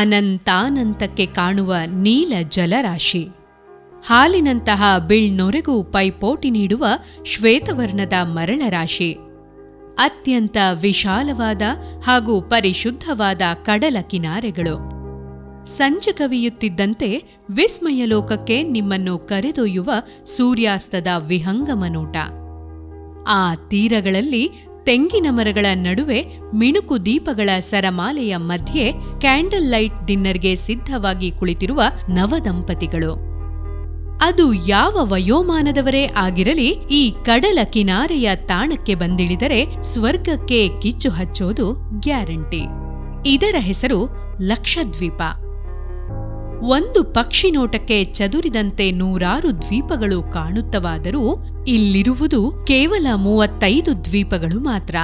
ಅನಂತಾನಂತಕ್ಕೆ ಕಾಣುವ ನೀಲ ಜಲರಾಶಿ. ಹಾಲಿನಂತಹ ಬಿಳ್ನೊರೆಗೂ ಪೈಪೋಟಿ ನೀಡುವ ಶ್ವೇತವರ್ಣದ ಮರಳ ರಾಶಿ ಅತ್ಯಂತ ವಿಶಾಲವಾದ ಹಾಗೂ ಪರಿಶುದ್ಧವಾದ ಕಡಲ ಕಿನಾರೆಗಳು. ಸಂಜೆ ಕವಿಯುತ್ತಿದ್ದಂತೆ ವಿಸ್ಮಯ ಲೋಕಕ್ಕೆ ನಿಮ್ಮನ್ನು ಕರೆದೊಯ್ಯುವ ಸೂರ್ಯಾಸ್ತದ ವಿಹಂಗಮ ನೋಟ ಆ ತೀರಗಳಲ್ಲಿ ತೆಂಗಿನ ಮರಗಳ ನಡುವೆ ಮಿಣುಕು ದೀಪಗಳ ಸರಮಾಲೆಯ ಮಧ್ಯೆ ಕ್ಯಾಂಡಲ್ ಲೈಟ್ ಡಿನ್ನರ್ಗೆ ಸಿದ್ಧವಾಗಿ ಕುಳಿತಿರುವ ನವದಂಪತಿಗಳು ಅದು ಯಾವ ವಯೋಮಾನದವರೇ ಆಗಿರಲಿ, ಈ ಕಡಲ ಕಿನಾರೆಯ ತಾಣಕ್ಕೆ ಬಂದಿಳಿದರೆ ಸ್ವರ್ಗಕ್ಕೆ ಕಿಚ್ಚು ಹಚ್ಚೋದು ಗ್ಯಾರಂಟಿ. ಇದರ ಹೆಸರು ಲಕ್ಷದ್ವೀಪ. ಒಂದು ಪಕ್ಷಿ ನೋಟಕ್ಕೆ ಚದುರಿದಂತೆ ನೂರಾರು ದ್ವೀಪಗಳು ಕಾಣುತ್ತವಾದರೂ ಇಲ್ಲಿರುವುದು ಕೇವಲ ಮೂವತ್ತೈದು ದ್ವೀಪಗಳು ಮಾತ್ರ.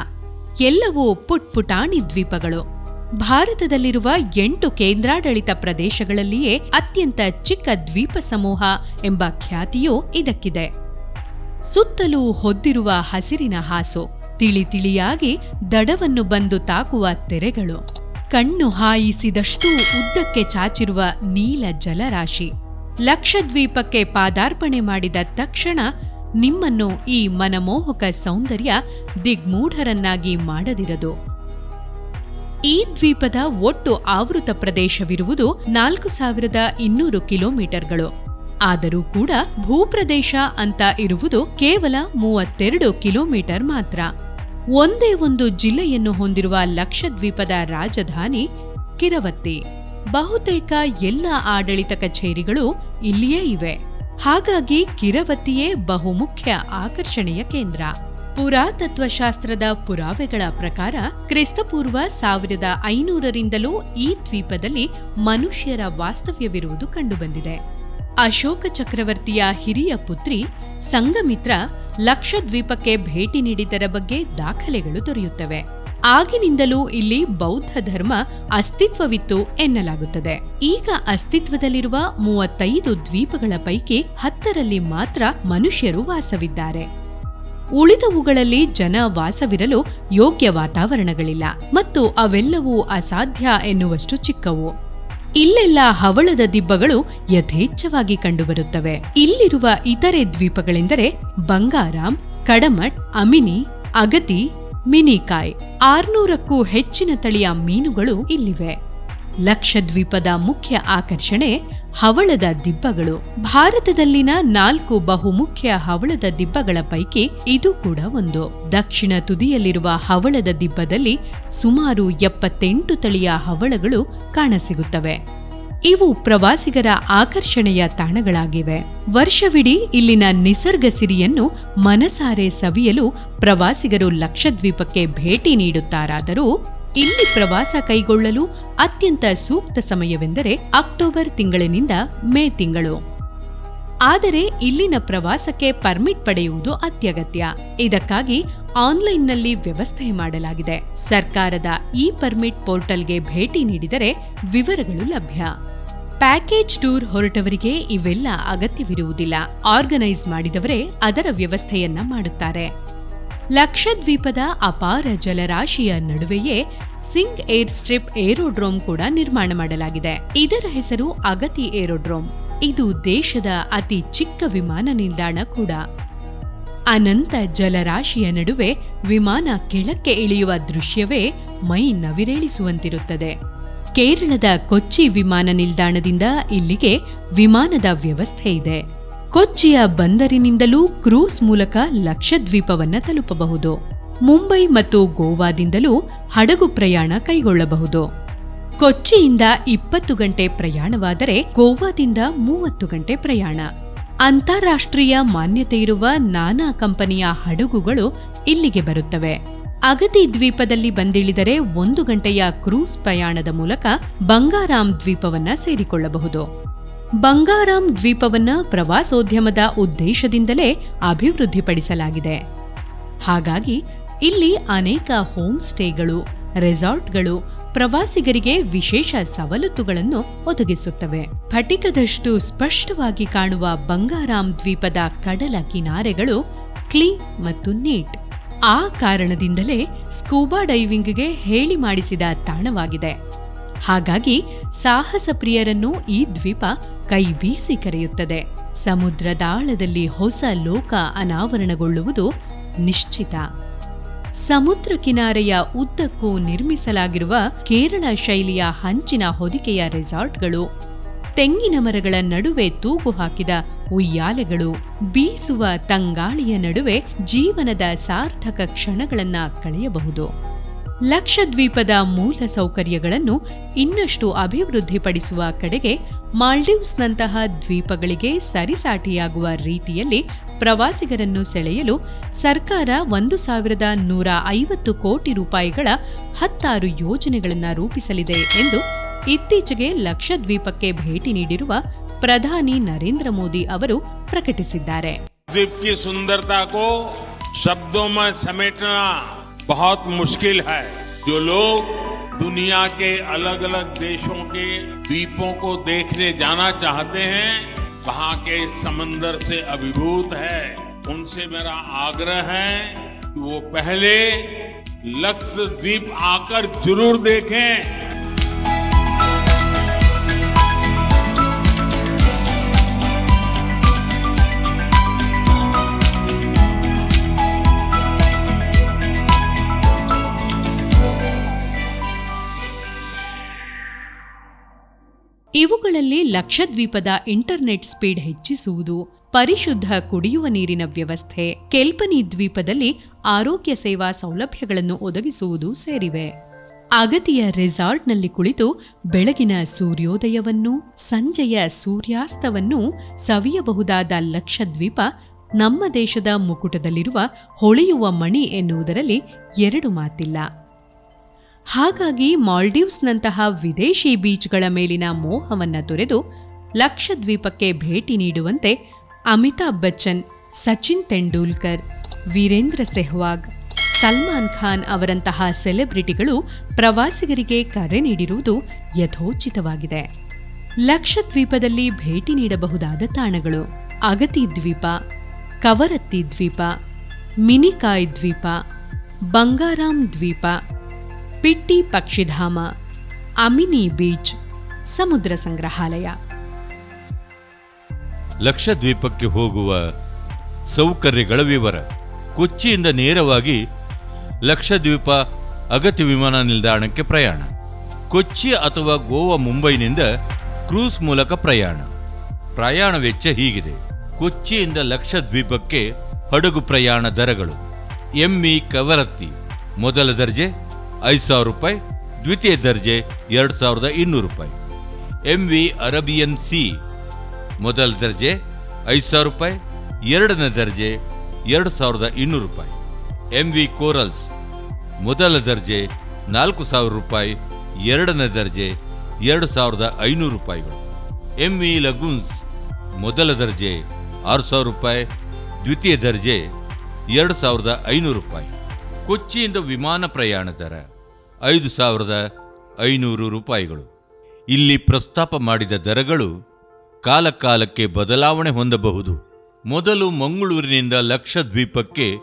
ಎಲ್ಲವೂ ಪುಟ್ಪುಟಾಣಿ ದ್ವೀಪಗಳು. ಭಾರತದಲ್ಲಿರುವ ಎಂಟು ಕೇಂದ್ರಾಡಳಿತ ಪ್ರದೇಶಗಳಲ್ಲಿಯೇ ಅತ್ಯಂತ ಚಿಕ್ಕ ದ್ವೀಪ ಸಮೂಹ ಎಂಬ ಖ್ಯಾತಿಯೂ ಇದಕ್ಕಿದೆ. ಸುತ್ತಲೂ ಹೊದ್ದಿರುವ ಹಸಿರಿನ ಹಾಸು, ತಿಳಿ ತಿಳಿಯಾಗಿ ದಡವನ್ನು ಬಂದು ತಾಕುವ ತೆರೆಗಳು. ಕಣ್ಣು ಹಾಯಿಸಿದಷ್ಟೂ ಉದ್ದಕ್ಕೆ ಚಾಚಿರುವ ನೀಲ ಜಲರಾಶಿ. ಲಕ್ಷದ್ವೀಪಕ್ಕೆ ಪಾದಾರ್ಪಣೆ ಮಾಡಿದ ತಕ್ಷಣ ನಿಮ್ಮನ್ನು ಈ ಮನಮೋಹಕ ಸೌಂದರ್ಯ ದಿಗ್ಮೂಢರನ್ನಾಗಿ ಮಾಡದಿರದು. ಈ ದ್ವೀಪದ ಒಟ್ಟು ಆವೃತ ಪ್ರದೇಶವಿರುವುದು ನಾಲ್ಕು ಸಾವಿರದ ಇನ್ನೂರು ಕಿಲೋಮೀಟರ್ಗಳು. ಆದರೂ ಕೂಡ ಭೂಪ್ರದೇಶ ಅಂತ ಇರುವುದು ಕೇವಲ ಮೂವತ್ತೆರಡು ಕಿಲೋಮೀಟರ್ ಮಾತ್ರ. ಒಂದೇ ಒಂದು ಜಿಲ್ಲೆಯನ್ನು ಹೊಂದಿರುವ ಲಕ್ಷದ್ವೀಪದ ರಾಜಧಾನಿ ಕಿರವತ್ತಿ. ಬಹುತೇಕ ಎಲ್ಲ ಆಡಳಿತ ಕಚೇರಿಗಳು ಇಲ್ಲಿಯೇ ಇವೆ. ಹಾಗಾಗಿ ಕಿರವತ್ತಿಯೇ ಬಹುಮುಖ್ಯ ಆಕರ್ಷಣೆಯ ಕೇಂದ್ರ. ಪುರಾತತ್ವಶಾಸ್ತ್ರದ ಪುರಾವೆಗಳ ಪ್ರಕಾರ ಕ್ರಿಸ್ತಪೂರ್ವ ಸಾವಿರದ ಐನೂರರಿಂದಲೂ ಈ ದ್ವೀಪದಲ್ಲಿ ಮನುಷ್ಯರ ವಾಸ್ತವ್ಯವಿರುವುದು ಕಂಡುಬಂದಿದೆ. ಅಶೋಕ ಚಕ್ರವರ್ತಿಯ ಹಿರಿಯ ಪುತ್ರಿ ಸಂಗಮಿತ್ರ ಲಕ್ಷದ್ವೀಪಕ್ಕೆ ಭೇಟಿ ನೀಡಿದ್ದರ ಬಗ್ಗೆ ದಾಖಲೆಗಳು ದೊರೆಯುತ್ತವೆ. ಆಗಿನಿಂದಲೂ ಇಲ್ಲಿ ಬೌದ್ಧ ಧರ್ಮ ಅಸ್ತಿತ್ವವಿತ್ತು ಎನ್ನಲಾಗುತ್ತದೆ. ಈಗ ಅಸ್ತಿತ್ವದಲ್ಲಿರುವ ಮೂವತ್ತೈದು ದ್ವೀಪಗಳ ಪೈಕಿ ಹತ್ತರಲ್ಲಿ ಮಾತ್ರ ಮನುಷ್ಯರು ವಾಸವಿದ್ದಾರೆ. ಉಳಿದವುಗಳಲ್ಲಿ ಜನ ವಾಸವಿರಲು ಯೋಗ್ಯ ವಾತಾವರಣಗಳಿಲ್ಲ. ಮತ್ತು ಅವೆಲ್ಲವೂ ಅಸಾಧ್ಯ ಎನ್ನುವಷ್ಟು ಚಿಕ್ಕವು. ಇಲ್ಲೆಲ್ಲ ಹವಳದ ದಿಬ್ಬಗಳು ಯಥೇಚ್ಛವಾಗಿ ಕಂಡುಬರುತ್ತವೆ. ಇಲ್ಲಿರುವ ಇತರೆ ದ್ವೀಪಗಳೆಂದರೆ ಬಂಗಾರಾಮ್ ಕಡಮಟ್, ಅಮಿನಿ, ಅಗತಿ, ಮಿನಿಕಾಯ್. ಆರ್ನೂರಕ್ಕೂ ಹೆಚ್ಚಿನ ತಳಿಯ ಮೀನುಗಳು ಇಲ್ಲಿವೆ. ಲಕ್ಷದ್ವೀಪದ ಮುಖ್ಯ ಆಕರ್ಷಣೆ ಹವಳದ ದಿಬ್ಬಗಳು. ಭಾರತದಲ್ಲಿನ ನಾಲ್ಕು ಬಹುಮುಖ್ಯ ಹವಳದ ದಿಬ್ಬಗಳ ಪೈಕಿ ಇದು ಕೂಡ ಒಂದು. ದಕ್ಷಿಣ ತುದಿಯಲ್ಲಿರುವ ಹವಳದ ದಿಬ್ಬದಲ್ಲಿ ಸುಮಾರು ಎಪ್ಪತ್ತೆಂಟು ತಳಿಯ ಹವಳಗಳು ಕಾಣಸಿಗುತ್ತವೆ. ಇವು ಪ್ರವಾಸಿಗರ ಆಕರ್ಷಣೆಯ ತಾಣಗಳಾಗಿವೆ. ವರ್ಷವಿಡೀ ಇಲ್ಲಿನ ನಿಸರ್ಗ ಸಿರಿಯನ್ನು ಮನಸಾರೆ ಸವಿಯಲು ಪ್ರವಾಸಿಗರು ಲಕ್ಷದ್ವೀಪಕ್ಕೆ ಭೇಟಿ ನೀಡುತ್ತಾರಾದರೂ ಇಲ್ಲಿ ಪ್ರವಾಸ ಕೈಗೊಳ್ಳಲು ಅತ್ಯಂತ ಸೂಕ್ತ ಸಮಯವೆಂದರೆ ಅಕ್ಟೋಬರ್ ತಿಂಗಳಿನಿಂದ ಮೇ ತಿಂಗಳು. ಆದರೆ ಇಲ್ಲಿನ ಪ್ರವಾಸಕ್ಕೆ ಪರ್ಮಿಟ್ ಪಡೆಯುವುದು ಅತ್ಯಗತ್ಯ. ಇದಕ್ಕಾಗಿ ಆನ್ಲೈನ್ನಲ್ಲಿ ವ್ಯವಸ್ಥೆ ಮಾಡಲಾಗಿದೆ. ಸರ್ಕಾರದ ಇ ಪರ್ಮಿಟ್ ಪೋರ್ಟಲ್ಗೆ ಭೇಟಿ ನೀಡಿದರೆ ವಿವರಗಳು ಲಭ್ಯ. ಪ್ಯಾಕೇಜ್ ಟೂರ್ ಹೊರಟವರಿಗೆ ಇವೆಲ್ಲ ಅಗತ್ಯವಿರುವುದಿಲ್ಲ. ಆರ್ಗನೈಸ್ ಮಾಡಿದವರೇ ಅದರ ವ್ಯವಸ್ಥೆಯನ್ನ ಮಾಡುತ್ತಾರೆ. ಲಕ್ಷದ್ವೀಪದ ಅಪಾರ ಜಲರಾಶಿಯ ನಡುವೆಯೇ ಸಿಂಗ್ ಏರ್ ಸ್ಟ್ರಿಪ್ ಏರೋಡ್ರೋಮ್ ಕೂಡ ನಿರ್ಮಾಣ ಮಾಡಲಾಗಿದೆ. ಇದರ ಹೆಸರು ಅಗತಿ ಏರೋಡ್ರೋಮ್. ಇದು ದೇಶದ ಅತಿ ಚಿಕ್ಕ ವಿಮಾನ ನಿಲ್ದಾಣ ಕೂಡ. ಅನಂತ ಜಲರಾಶಿಯ ನಡುವೆ ವಿಮಾನ ಕೆಳಕ್ಕೆ ಇಳಿಯುವ ದೃಶ್ಯವೇ ಮೈ ನವಿರೇಳಿಸುವಂತಿರುತ್ತದೆ. ಕೇರಳದ ಕೊಚ್ಚಿ ವಿಮಾನ ನಿಲ್ದಾಣದಿಂದ ಇಲ್ಲಿಗೆ ವಿಮಾನದ ವ್ಯವಸ್ಥೆ ಇದೆ. ಕೊಚ್ಚಿಯ ಬಂದರಿನಿಂದಲೂ ಕ್ರೂಸ್ ಮೂಲಕ ಲಕ್ಷದ್ವೀಪವನ್ನು ತಲುಪಬಹುದು. ಮುಂಬೈ ಮತ್ತು ಗೋವಾದಿಂದಲೂ ಹಡಗು ಪ್ರಯಾಣ ಕೈಗೊಳ್ಳಬಹುದು. ಕೊಚ್ಚಿಯಿಂದ ಇಪ್ಪತ್ತು ಗಂಟೆ ಪ್ರಯಾಣವಾದರೆ ಗೋವಾದಿಂದ ಮೂವತ್ತು ಗಂಟೆ ಪ್ರಯಾಣ. ಅಂತಾರಾಷ್ಟ್ರೀಯ ಮಾನ್ಯತೆ ಇರುವ ನಾನಾ ಕಂಪನಿಯ ಹಡಗುಗಳು ಇಲ್ಲಿಗೆ ಬರುತ್ತವೆ. ಅಗತಿ ದ್ವೀಪದಲ್ಲಿ ಬಂದಿಳಿದರೆ ಒಂದು ಗಂಟೆಯ ಕ್ರೂಸ್ ಪ್ರಯಾಣದ ಮೂಲಕ ಬಂಗಾರಾಮ್ ದ್ವೀಪವನ್ನ ಸೇರಿಕೊಳ್ಳಬಹುದು. ಬಂಗಾರಾಮ್ ದ್ವೀಪವನ್ನ ಪ್ರವಾಸೋದ್ಯಮದ ಉದ್ದೇಶದಿಂದಲೇ ಅಭಿವೃದ್ಧಿಪಡಿಸಲಾಗಿದೆ. ಹಾಗಾಗಿ ಇಲ್ಲಿ ಅನೇಕ ಹೋಮ್ ಸ್ಟೇಗಳು ರೆಸಾರ್ಟ್ಗಳು ಪ್ರವಾಸಿಗರಿಗೆ ವಿಶೇಷ ಸವಲತ್ತುಗಳನ್ನು ಒದಗಿಸುತ್ತವೆ. ಫಟಿಕದಷ್ಟು ಸ್ಪಷ್ಟವಾಗಿ ಕಾಣುವ ಬಂಗಾರಾಮ್ ದ್ವೀಪದ ಕಡಲ ಕಿನಾರೆಗಳು ಕ್ಲೀನ್ ಮತ್ತು ನೀಟ್. ಆ ಕಾರಣದಿಂದಲೇ ಸ್ಕೂಬಾ ಡೈವಿಂಗ್ಗೆ ಹೇಳಿ ಮಾಡಿಸಿದ ತಾಣವಾಗಿದೆ. ಹಾಗಾಗಿ ಸಾಹಸ ಪ್ರಿಯರನ್ನು ಈ ದ್ವೀಪ ಕೈ ಬೀಸಿ ಕರೆಯುತ್ತದೆ ಸಮುದ್ರದಾಳದಲ್ಲಿ ಹೊಸ ಲೋಕ ಅನಾವರಣಗೊಳ್ಳುವುದು ನಿಶ್ಚಿತ. ಸಮುದ್ರ ಕಿನಾರೆಯ ಉದ್ದಕ್ಕೂ ನಿರ್ಮಿಸಲಾಗಿರುವ ಕೇರಳ ಶೈಲಿಯ ಹಂಚಿನ ಹೊದಿಕೆಯ ರೆಸಾರ್ಟ್ಗಳು, ತೆಂಗಿನ ಮರಗಳ ನಡುವೆ ತೂಗು ಹಾಕಿದ ಉಯ್ಯಾಲೆಗಳು, ಬೀಸುವ ತಂಗಾಳಿಯ ನಡುವೆ ಜೀವನದ ಸಾರ್ಥಕ ಕ್ಷಣಗಳನ್ನು ಕಳೆಯಬಹುದು. ಲಕ್ಷದ್ವೀಪದ ಮೂಲ ಸೌಕರ್ಯಗಳನ್ನು ಇನ್ನಷ್ಟು ಅಭಿವೃದ್ಧಿಪಡಿಸುವ ಕಡೆಗೆ ಮಾಲ್ಡೀವ್ಸ್ನಂತಹ ದ್ವೀಪಗಳಿಗೆ ಸರಿಸಾಟಿಯಾಗುವ ರೀತಿಯಲ್ಲಿ ಪ್ರವಾಸಿಗರನ್ನು ಸೆಳೆಯಲು ಸರ್ಕಾರ ಒಂದು ಸಾವಿರದ ನೂರ ಐವತ್ತು ಕೋಟಿ ರೂಪಾಯಿಗಳ ಹತ್ತಾರು ಯೋಜನೆಗಳನ್ನು ರೂಪಿಸಲಿದೆ ಎಂದು ಇತ್ತೀಚೆಗೆ ಲಕ್ಷದ್ವೀಪಕ್ಕೆ ಭೇಟಿ ನೀಡಿರುವ ಪ್ರಧಾನಿ ನರೇಂದ್ರ ಮೋದಿ ಅವರು ಪ್ರಕಟಿಸಿದ್ದಾರೆ. बहुत मुश्किल है। जो लोग दुनिया के अलग अलग देशों के द्वीपों को देखने जाना चाहते हैं, वहाँ के समंदर से अभिभूत है। उनसे मेरा आग्रह है कि वो पहले लक्षद्वीप आकर ज़रूर देखें। ಇವುಗಳಲ್ಲಿ ಲಕ್ಷದ್ವೀಪದ ಇಂಟರ್ನೆಟ್ ಸ್ಪೀಡ್ ಹೆಚ್ಚಿಸುವುದು, ಪರಿಶುದ್ಧ ಕುಡಿಯುವ ನೀರಿನ ವ್ಯವಸ್ಥೆ, ಕೆಲ್ಪನಿ ದ್ವೀಪದಲ್ಲಿ ಆರೋಗ್ಯ ಸೇವಾ ಸೌಲಭ್ಯಗಳನ್ನು ಒದಗಿಸುವುದು ಸೇರಿವೆ. ಅಗತಿಯ ರೆಸಾರ್ಟ್ನಲ್ಲಿ ಕುಳಿತು ಬೆಳಗಿನ ಸೂರ್ಯೋದಯವನ್ನು, ಸಂಜೆಯ ಸೂರ್ಯಾಸ್ತವನ್ನು ಸವಿಯಬಹುದಾದ ಲಕ್ಷದ್ವೀಪ ನಮ್ಮ ದೇಶದ ಮುಕುಟದಲ್ಲಿರುವ ಹೊಳೆಯುವ ಮಣಿ ಎನ್ನುವುದರಲ್ಲಿ ಎರಡು ಮಾತಿಲ್ಲ. ಹಾಗಾಗಿ ಮಾಲ್ಡೀವ್ಸ್ನಂತಹ ವಿದೇಶಿ ಬೀಚ್ಗಳ ಮೇಲಿನ ಮೋಹವನ್ನು ತೊರೆದು ಲಕ್ಷದ್ವೀಪಕ್ಕೆ ಭೇಟಿ ನೀಡುವಂತೆ ಅಮಿತಾಬ್ ಬಚ್ಚನ್, ಸಚಿನ್ ತೆಂಡೂಲ್ಕರ್, ವೀರೇಂದ್ರ ಸೆಹ್ವಾಗ್, ಸಲ್ಮಾನ್ ಖಾನ್ ಅವರಂತಹ ಸೆಲೆಬ್ರಿಟಿಗಳು ಪ್ರವಾಸಿಗರಿಗೆ ಕರೆ ನೀಡಿರುವುದು ಯಥೋಚಿತವಾಗಿದೆ. ಲಕ್ಷದ್ವೀಪದಲ್ಲಿ ಭೇಟಿ ನೀಡಬಹುದಾದ ತಾಣಗಳು ಅಗತಿ ದ್ವೀಪ, ಕವರತ್ತಿ ದ್ವೀಪ, ಮಿನಿಕಾಯ್ ದ್ವೀಪ, ಬಂಗಾರಾಮ್ ದ್ವೀಪ ಪಿಟ್ಟಿ ಪಕ್ಷಿಧಾಮ, ಅಮಿನಿ ಬೀಚ್, ಸಮುದ್ರ ಸಂಗ್ರಹಾಲಯ. ಲಕ್ಷದ್ವೀಪಕ್ಕೆ ಹೋಗುವ ಸೌಕರ್ಯಗಳ ವಿವರ. ಕೊಚ್ಚಿಯಿಂದ ನೇರವಾಗಿ ಲಕ್ಷದ್ವೀಪ ಅಗತ್ಯ ವಿಮಾನ ನಿಲ್ದಾಣಕ್ಕೆ ಪ್ರಯಾಣ. ಕೊಚ್ಚಿ ಅಥವಾ ಗೋವಾ ಮುಂಬೈನಿಂದ ಕ್ರೂಸ್ ಮೂಲಕ ಪ್ರಯಾಣ. ಪ್ರಯಾಣ ವೆಚ್ಚ ಹೀಗಿದೆ. ಕೊಚ್ಚಿಯಿಂದ ಲಕ್ಷದ್ವೀಪಕ್ಕೆ ಹಡಗು ಪ್ರಯಾಣ ದರಗಳು. ಎಂಇ ಕವರತ್ತಿ. ಮೊದಲ ದರ್ಜೆ ಐದು ಸಾವಿರ ರೂಪಾಯಿ, ದ್ವಿತೀಯ ದರ್ಜೆ ಎರಡು ಸಾವಿರದ ಇನ್ನೂರು ರೂಪಾಯಿ. ಎಂವಿ ಅರಬಿಯನ್ ಸಿ ಮೊದಲ ದರ್ಜೆ ಐದು ಸಾವಿರ ರೂಪಾಯಿ, ಎರಡನೇ ದರ್ಜೆ ಎರಡು ಸಾವಿರದ ಇನ್ನೂರು ರೂಪಾಯಿ. ಎಂ ವಿ ಕೋರಲ್ಸ್ ಮೊದಲ ದರ್ಜೆ ನಾಲ್ಕು ಸಾವಿರ ರೂಪಾಯಿ, ಎರಡನೇ ದರ್ಜೆ ಎರಡು ಸಾವಿರದ ಐನೂರು ರೂಪಾಯಿಗಳು. ಎಂ ವಿ ಲಗೂನ್ಸ್ ಮೊದಲ ದರ್ಜೆ ಆರು ಸಾವಿರ ರೂಪಾಯಿ, ದ್ವಿತೀಯ ದರ್ಜೆ ಎರಡು ಸಾವಿರದ ಐನೂರು ರೂಪಾಯಿ. ಕೊಚ್ಚಿಯಿಂದ ವಿಮಾನ ಪ್ರಯಾಣ ದರ ಐದು ಸಾವಿರದ ಐನೂರು ರೂಪಾಯಿಗಳು. ಇಲ್ಲಿ ಪ್ರಸ್ತಾಪ ಮಾಡಿದ ದರಗಳು ಕಾಲಕಾಲಕ್ಕೆ ಬದಲಾವಣೆ ಹೊಂದಬಹುದು. ಮೊದಲು ಮಂಗಳೂರಿನಿಂದ ಲಕ್ಷದ್ವೀಪಕ್ಕೆ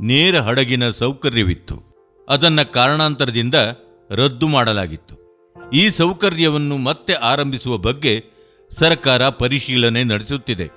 ನೇರ ಹಡಗಿನ ಸೌಕರ್ಯವಿತ್ತು. ಅದನ್ನ ಕಾರಣಾಂತರದಿಂದ ರದ್ದು ಮಾಡಲಾಗಿತ್ತು. ಈ ಸೌಕರ್ಯವನ್ನು ಮತ್ತೆ ಆರಂಭಿಸುವ ಬಗ್ಗೆ ಸರ್ಕಾರ ಪರಿಶೀಲನೆ ನಡೆಸುತ್ತಿದೆ.